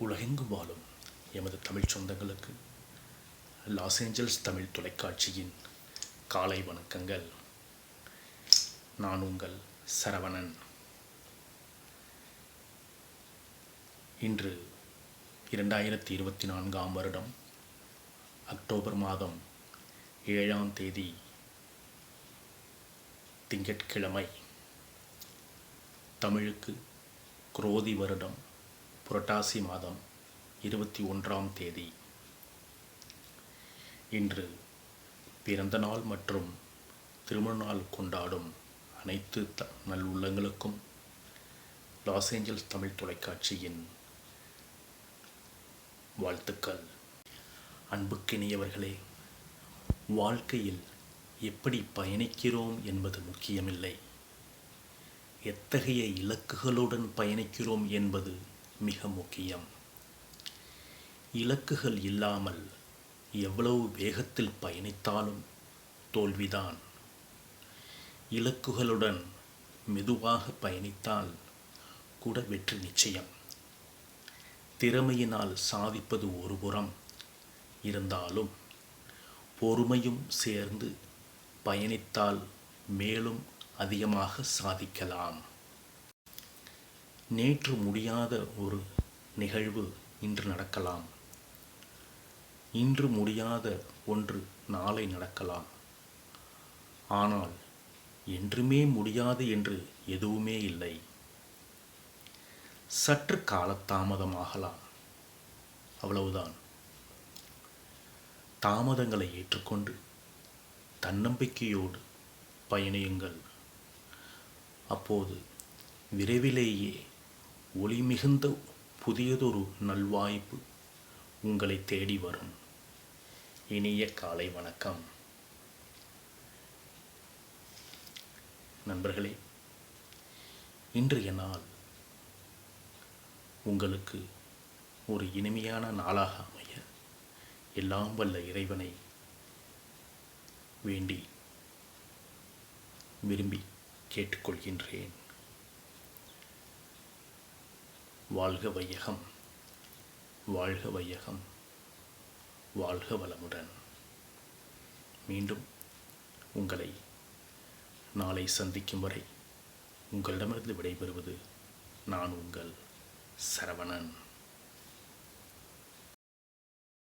உலகெங்கும் வாழும் எமது தமிழ் சொந்தங்களுக்கு லாஸ் ஏஞ்சல்ஸ் தமிழ் தொலைக்காட்சியின் காலை வணக்கங்கள். நான் உங்கள் சரவணன். இன்று இரண்டாயிரத்தி இருபத்தி நான்காம் வருடம் அக்டோபர் மாதம் ஏழாம் தேதி திங்கட்கிழமை. தமிழுக்கு குரோதி வருடம். புரட்டாசி மாதம் இருபத்தி ஒன்றாம் தேதி. இன்று பிறந்த நாள் மற்றும் திருமண நாள் கொண்டாடும் அனைத்து த நல்லுள்ளங்களுக்கும் லாஸ் ஏஞ்சல்ஸ் தமிழ் தொலைக்காட்சியின் வாழ்த்துக்கள். அன்புக்கினியவர்களே வாழ்க்கையில் எப்படி பயணிக்கிறோம் என்பது முக்கியமில்லை. எத்தகைய இலக்குகளுடன் பயணிக்கிறோம் என்பது மிக முக்கியம். இலக்குகள் இல்லாமல் எவ்வளவு வேகத்தில் பயணித்தாலும் தோல்விதான். இலக்குகளுடன் மெதுவாக பயணித்தால் கூட வெற்றி நிச்சயம். திறமையினால் சாதிப்பது ஒருபுறம் இருந்தாலும் பொறுமையும் சேர்ந்து பயணித்தால் மேலும் அதிகமாக சாதிக்கலாம். நேற்று முடியாத ஒரு நிகழ்வு இன்று நடக்கலாம். இன்று முடியாத ஒன்று நாளை நடக்கலாம். ஆனால் என்றுமே முடியாது என்று எதுவுமே இல்லை. சற்று காலதாமதமாகலாம். அவ்வளவுதான். தாமதங்களை ஏற்றுக்கொண்டு தன்னம்பிக்கையோடு பயணியுங்கள். அப்போது விரைவிலேயே ஒளி மிகுந்த புதியதொரு நல்வாய்ப்பு உங்களை தேடி வரும். இனிய காலை வணக்கம். நண்பர்களே இன்றைய நாள் உங்களுக்கு ஒரு இனிமையான நாளாக அமைய எல்லாம் வல்ல இறைவனை வேண்டி விரும்பி கேட்டுக்கொள்கின்றேன். வாழ்க வையகம் வாழ்க வையகம் வாழ்க வளமுடன். மீண்டும் உங்களை நாளை சந்திக்கும் வரை உங்களிடமிருந்து விடைபெறுவது நான் உங்கள் சரவணன்.